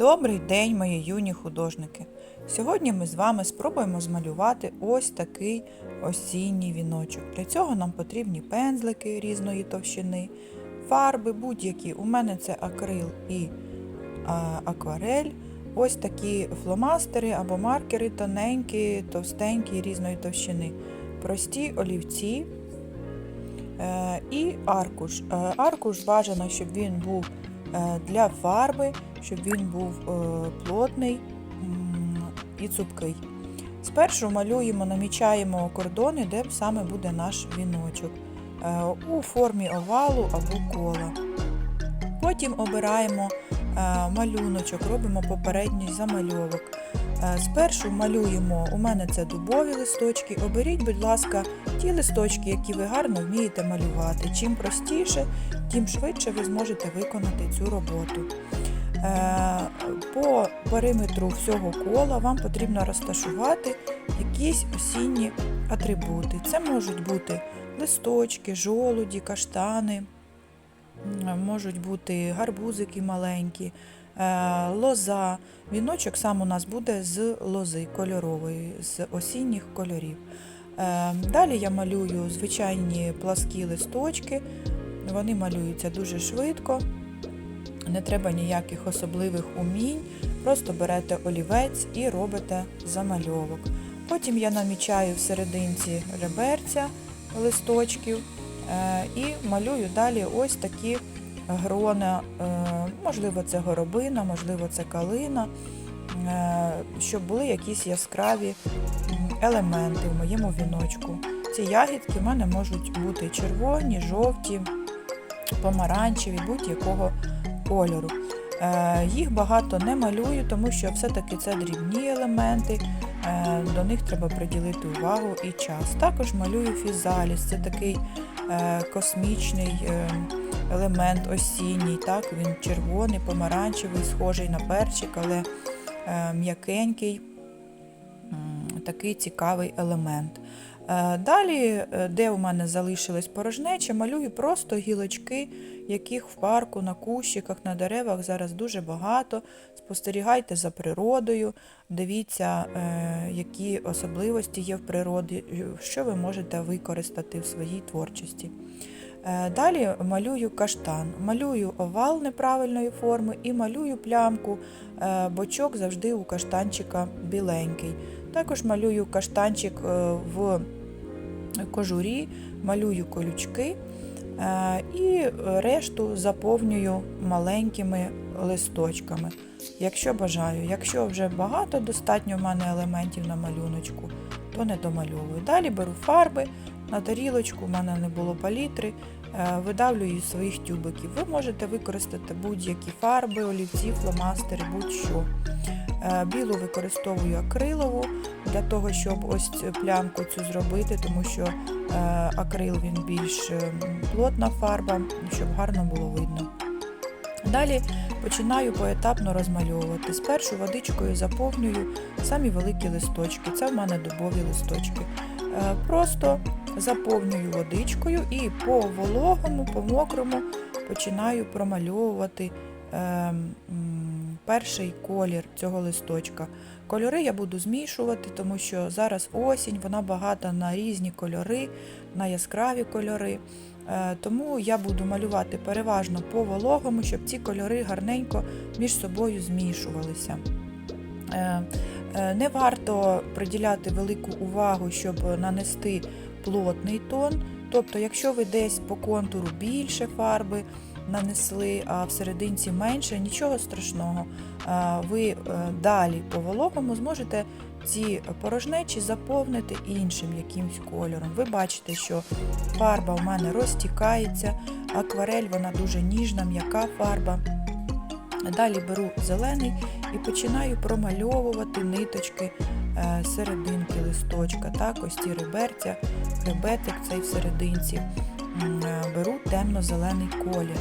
Добрий день, мої юні художники! Сьогодні ми з вами спробуємо змалювати ось такий осінній віночок. Для цього нам потрібні пензлики різної товщини, фарби будь-які. У мене це акрил і акварель. Ось такі фломастери або маркери тоненькі, товстенькі різної товщини. Прості олівці е, і аркуш. Е, Аркуш бажано, щоб він був для фарби, щоб він був е, плотний і цупкий. Спершу малюємо, намічаємо кордони, де саме буде наш віночок е, у формі овалу або кола. Потім обираємо е, малюночок, робимо попередній замальовок. Е, Спершу малюємо, у мене це дубові листочки. Оберіть, будь ласка, ті листочки, які ви гарно вмієте малювати. Чим простіше, тим швидше ви зможете виконати цю роботу. Е, По периметру всього кола вам потрібно розташувати якісь осінні атрибути. Це можуть бути листочки, жолуді, каштани, можуть бути гарбузики маленькі, е, лоза. Віночок сам у нас буде з лози кольорової, з осінніх кольорів. Е, Далі я малюю звичайні пласкі листочки. Вони малюються дуже швидко, не треба ніяких особливих умінь. Просто берете олівець і робите замальовок. Потім я намічаю в реберця листочків е, і малюю далі ось такі грона. Е, можливо, це горобина, можливо, це калина, е, щоб були якісь яскраві елементи в моєму віночку. Ці ягідки в мене можуть бути червоні, жовті, помаранчеві, будь-якого кольору. Е, Їх багато не малюю, тому що все-таки це дрібні елементи, е, до них треба приділити увагу і час. Також малюю фізаліс, це такий е, космічний елемент осінній. Так? Він червоний, помаранчевий, схожий на перчик, але м'якенький, такий цікавий елемент. Е, Далі, е, де у мене залишились порожнечі, малюю просто гілочки, яких в парку, на кущиках, на деревах зараз дуже багато. Спостерігайте за природою, дивіться, е, які особливості є в природі, що ви можете використати в своїй творчості. Далі малюю каштан, малюю овал неправильної форми і малюю плямку. Бочок завжди у каштанчика біленький. Також малюю каштанчик в кожурі, малюю колючки е, і решту заповнюю маленькими листочками, якщо бажаю. Якщо вже багато достатньо в мене елементів на малюночку, то не домальовую. Далі беру фарби на тарілочку, в мене не було палітри, е, видавлюю своїх тюбиків. Ви можете використати будь-які фарби, олівці, фломастери, будь-що. Е, Білу використовую акрилову для того, щоб ось плямку цю зробити, тому що е, акрил він більш е, плотна фарба, щоб гарно було видно. Далі починаю поетапно розмальовувати. Спершу водичкою заповнюю самі великі листочки. Це в мене дубові листочки. Просто заповнюю водичкою і по вологому, по мокрому починаю промальовувати перший колір цього листочка. Кольори я буду змішувати, тому що зараз осінь, вона багата на різні кольори, на яскраві кольори. Е, Тому я буду малювати переважно по вологому, щоб ці кольори гарненько між собою змішувалися. Е, е, Не варто приділяти велику увагу, щоб нанести плотний тон. Тобто, якщо ви десь по контуру більше фарби нанесли, а в серединці менше, нічого страшного. Ви е, далі по вологому зможете ці порожнечі заповнити іншим якимсь кольором. Ви бачите, що фарба у мене розтікається, акварель вона дуже ніжна, м'яка фарба. Далі беру зелений і починаю промальовувати ниточки е, серединки листочка. Так, ось ці реберця, ребетик цей в серединці. Беру темно-зелений колір.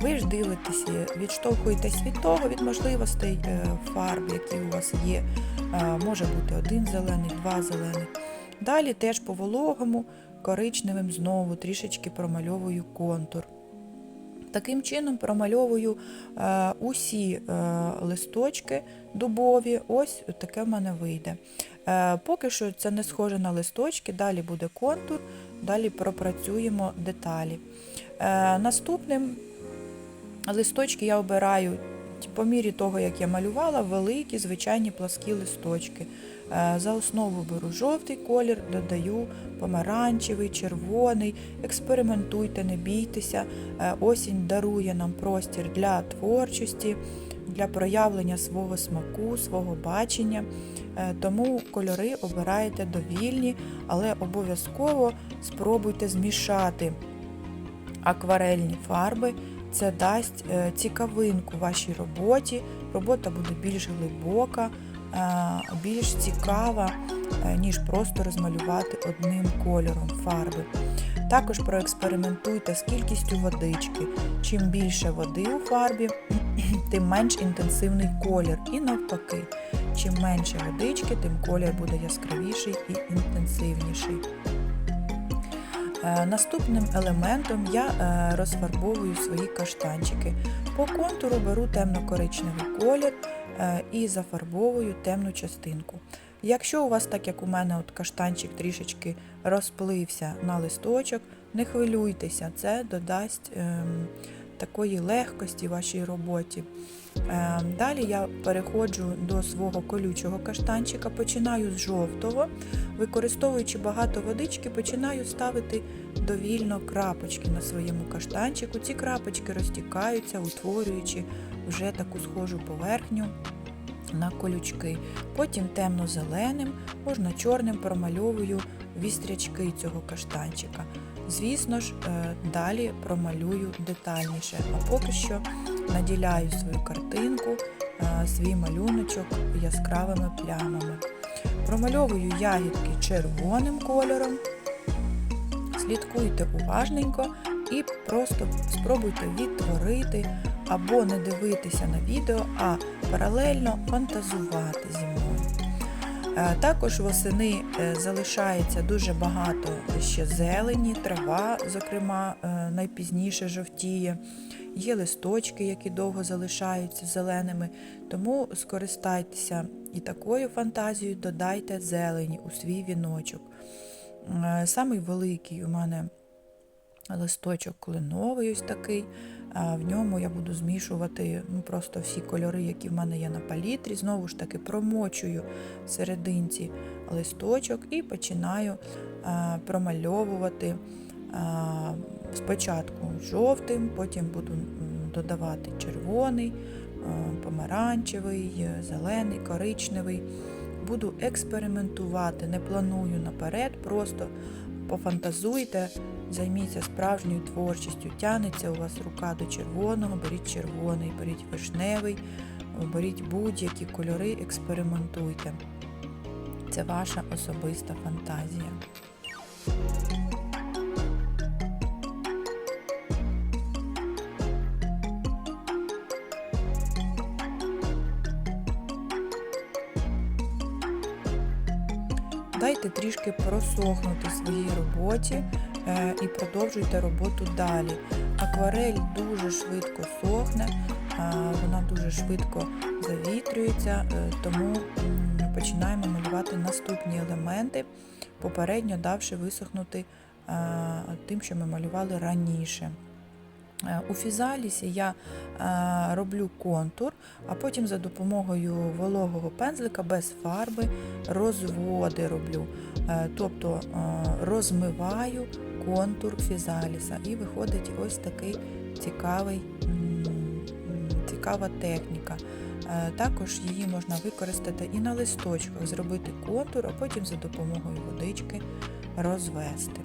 Ви ж дивитеся, відштовхуєтесь від того, від можливостей е, фарб, які у вас є. Е, Може бути один зелений, два зелених. Далі теж по вологому, коричневим знову трішечки промальовую контур. Таким чином промальовую е, усі е, листочки дубові. Ось таке в мене вийде. Е, поки що це не схоже на листочки, далі буде контур, далі пропрацюємо деталі. Е, наступним листочки я обираю по мірі того, як я малювала, великі, звичайні пласкі листочки. Е, За основу беру жовтий колір, додаю помаранчевий, червоний. Експериментуйте, не бійтеся. Е, Осінь дарує нам простір для творчості, для проявлення свого смаку, свого бачення. Е, Тому кольори обираєте довільні, але обов'язково спробуйте змішати акварельні фарби. Це дасть е, цікавинку вашій роботі. Робота буде більш глибока, е, більш цікава, е, ніж просто розмалювати одним кольором фарби. Також проекспериментуйте з кількістю водички. Чим більше води у фарбі, тим менш інтенсивний колір. І навпаки, чим менше водички, тим колір буде яскравіший і інтенсивніший. Е, Наступним елементом я е, розфарбовую свої каштанчики. По контуру беру темно-коричневий колір е, і зафарбовую темну частинку. Якщо у вас, так як у мене, от каштанчик трішечки розплився на листочок, не хвилюйтеся, це додасть ем, такої легкості вашій роботі. Е, Далі я переходжу до свого колючого каштанчика, починаю з жовтого, використовуючи багато водички, починаю ставити довільно крапочки на своєму каштанчику. Ці крапочки розтікаються, утворюючи вже таку схожу поверхню на колючки. Потім темно-зеленим, можна чорним промальовую вістрячки цього каштанчика. Звісно ж, е, далі промалюю детальніше, а поки що наділяю свою картинку, е, свій малюночок яскравими плямами. Промальовую ягідки червоним кольором. Слідкуйте уважненько і просто спробуйте відтворити або не дивитися на відео, а паралельно фантазувати зі мною. Е, Також восени е, залишається дуже багато ще зелені, трава, зокрема, е, найпізніше жовтіє. Є листочки, які довго залишаються зеленими, тому скористайтеся і такою фантазією додайте зелені у свій віночок. Самий великий у мене листочок кленовий ось такий. В ньому я буду змішувати ну, просто всі кольори, які в мене є на палітрі. Знову ж таки промочую в серединці листочок і починаю а, промальовувати а, спочатку жовтим, потім буду додавати червоний, помаранчевий, е, зелений, коричневий. Буду експериментувати, не планую наперед, просто пофантазуйте, займіться справжньою творчістю. Тянеться у вас рука до червоного, беріть червоний, беріть вишневий, беріть будь-які кольори, експериментуйте. Це ваша особиста фантазія. Дайте трішки просохнути своїй роботі і продовжуйте роботу далі. Акварель дуже швидко сохне, е, вона дуже швидко завітрюється, е, тому починаємо малювати наступні елементи, попередньо давши висохнути е, тим, що ми малювали раніше. Е, У фізалісі я е, роблю контур, а потім за допомогою вологого пензлика без фарби розводи роблю. Е, Тобто е, розмиваю контур фізаліса і виходить ось такий цікавий, цікава техніка. Е, Також її можна використати і на листочках, зробити контур, а потім за допомогою водички розвести.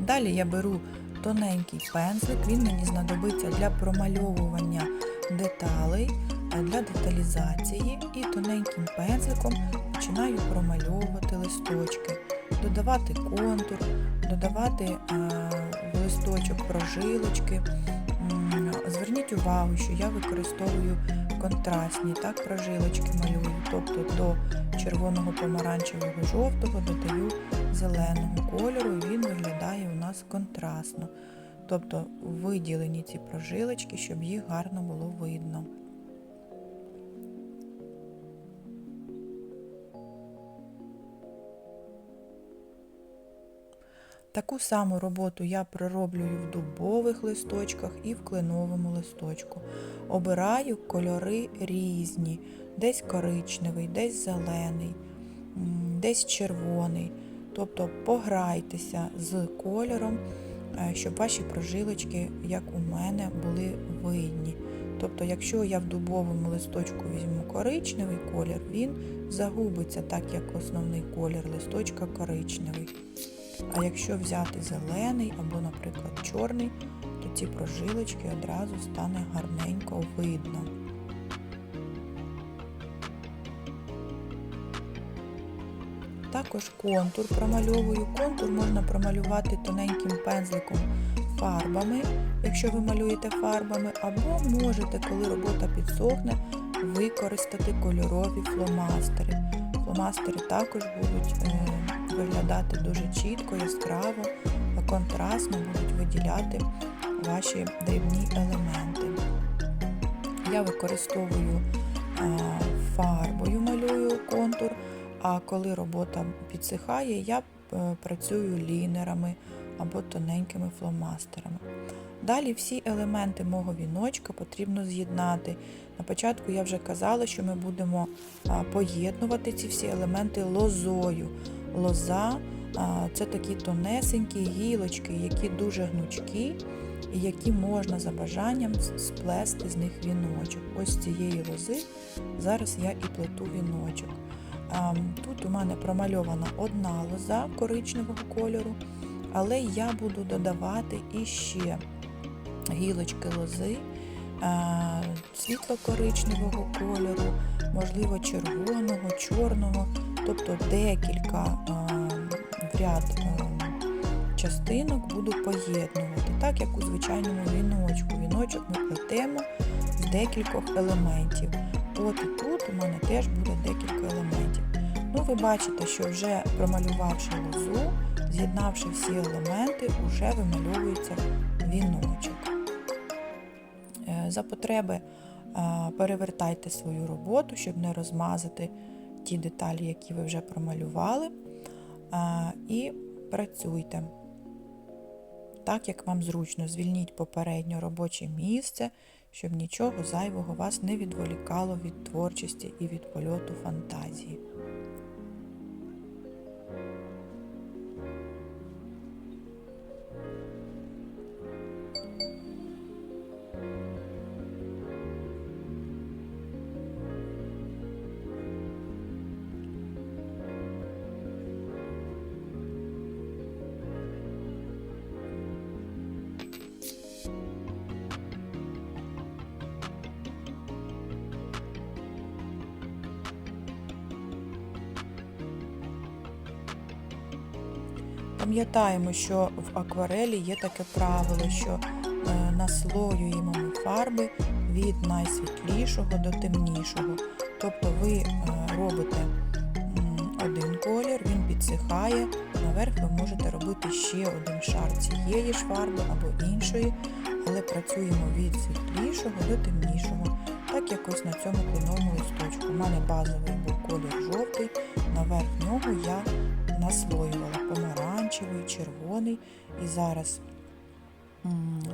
Далі я беру тоненький пензлик, він мені знадобиться для промальовування деталей, е, для деталізації і тоненьким пензликом починаю промальовувати листочки, додавати контур, додавати е, в листочок прожилочки. Зверніть увагу, що я використовую контрастні так, прожилочки малюю, тобто до червоного помаранчевого жовтого додаю зеленого кольору, і він виглядає у нас контрастно. Тобто виділені ці прожилочки, щоб їх гарно було видно. Таку саму роботу я пророблюю в дубових листочках і в кленовому листочку. Обираю кольори різні, десь коричневий, десь зелений, десь червоний. Тобто пограйтеся з кольором, е, щоб ваші прожилочки, як у мене, були видні. Тобто, якщо я в дубовому листочку візьму коричневий колір, він загубиться так, як основний колір листочка коричневий. А якщо взяти зелений або, наприклад, чорний, то ці прожилочки одразу стане гарненько видно. Також контур промальовую. Контур можна промалювати тоненьким пензликом фарбами, якщо ви малюєте фарбами, або можете, коли робота підсохне, використати кольорові фломастери. Фломастери також будуть е, виглядати дуже чітко, яскраво, контрастно будуть виділяти ваші дрібні елементи. Я використовую е, фарбою, малюю контур, а коли робота підсихає, я е, працюю лінерами або тоненькими фломастерами. Далі всі елементи мого віночка потрібно з'єднати. На початку я вже казала, що ми будемо поєднувати ці всі елементи лозою. Лоза це такі тонесенькі гілочки, які дуже гнучкі і які можна за бажанням сплести з них віночок. Ось цієї лози зараз я і плету віночок. Тут у мене промальована одна лоза коричневого кольору, але я буду додавати іще гілочки лози світло-коричневого кольору, можливо, червоного, чорного, тобто декілька в ряд частинок буду поєднувати, так як у звичайному віночку. Віночок ми плетемо з декількох елементів. От і тут у мене теж буде декілька елементів. Ну, ви бачите, що вже промалювавши лозу, з'єднавши всі елементи, вже вимальовується віночок. Е, за потреби е, перевертайте свою роботу, щоб не розмазати ті деталі, які ви вже промалювали, і працюйте. Так, як вам зручно, звільніть попередньо робоче місце, щоб нічого зайвого вас не відволікало від творчості і від польоту фантазії. Пам'ятаємо, що в акварелі є таке правило, що е, наслоюємо ми фарби від найсвітлішого до темнішого. Тобто ви е, робите один колір, він підсихає, наверх ви можете робити ще один шар цієї ж фарби або іншої, але працюємо від світлішого до темнішого. Так якось на цьому клиновому листочку. У мене базовий був колір жовтий, наверх нього я наслоювала помаранчевий, червоний. І зараз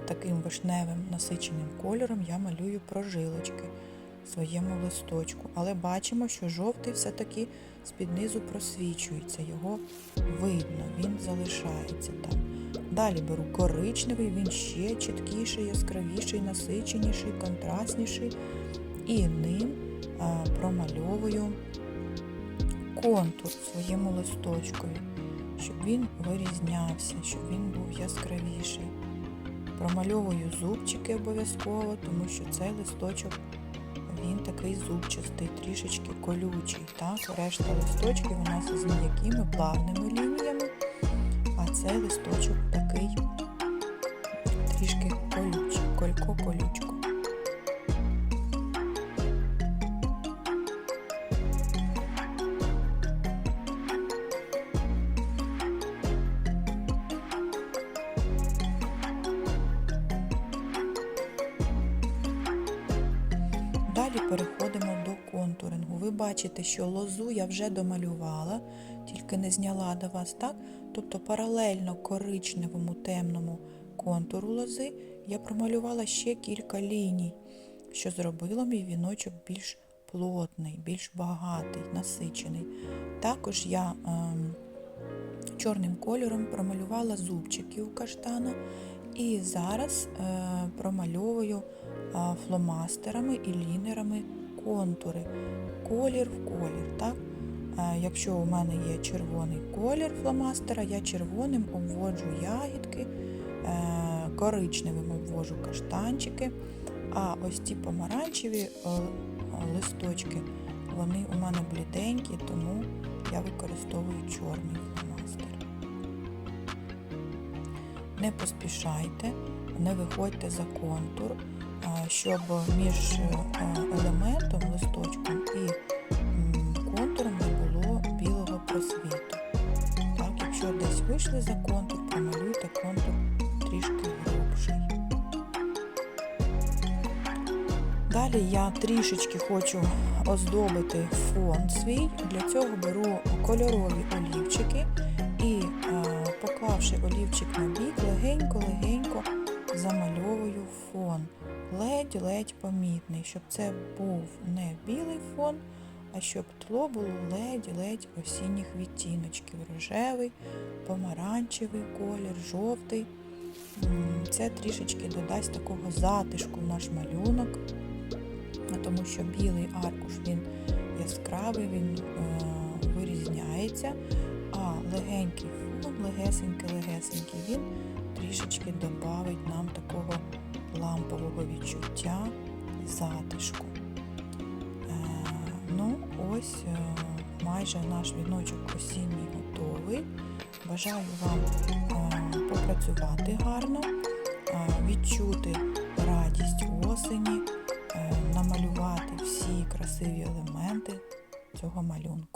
таким вишневим насиченим кольором я малюю прожилочки своєму листочку. Але бачимо, що жовтий все-таки з-під низу просвічується, його видно, він залишається там. Далі беру коричневий, він ще чіткіший, яскравіший, насиченіший, контрастніший. І ним промальовую контур своєму листочкові, щоб він вирізнявся, щоб він був яскравіший. Промальовую зубчики обов'язково, тому що цей листочок він такий зубчастий, трішечки колючий. Так? Решта листочків у нас з м'якими плавними лініями, а цей листочок такий трішки колючий, колько-колючко. Бачите, що лозу я вже домалювала, тільки не зняла до вас, так? Тобто паралельно коричневому темному контуру лози я промалювала ще кілька ліній, що зробило мій віночок більш плотний, більш багатий, насичений. Також я ем, чорним кольором промалювала зубчики у каштана і зараз е, промальовую а, фломастерами і лінерами контури, колір в колір. Так? Е, Якщо у мене є червоний колір фломастера, я червоним обводжу ягідки, е, коричневим обвожу каштанчики, а ось ці помаранчеві е, листочки, вони у мене бліденькі, тому я використовую чорний фломастер. Не поспішайте, не виходьте за контур, щоб між е, елементом, листочком і контуром не було білого просвіту. Так, якщо десь вийшли за контур, промалюйте контур трішки грубший. Далі я трішечки хочу оздобити фон свій. Для цього беру кольорові олівчики і, е, поклавши олівчик на бік, легенько-легенько замальовую фон. Ледь-ледь помітний, щоб це був не білий фон, а щоб тло було ледь-ледь осінніх відтіночків. Рожевий, помаранчевий колір, жовтий. Це трішечки додасть такого затишку в наш малюнок, тому що білий аркуш він яскравий, він е, вирізняється, а легенький фон, легесенький-легесенький, він трішечки додавить нам такого лампового відчуття затишку. Е, ну, ось е, майже наш віночок осінній готовий. Бажаю вам е, попрацювати гарно, відчути радість осені, намалювати всі красиві елементи цього малюнку.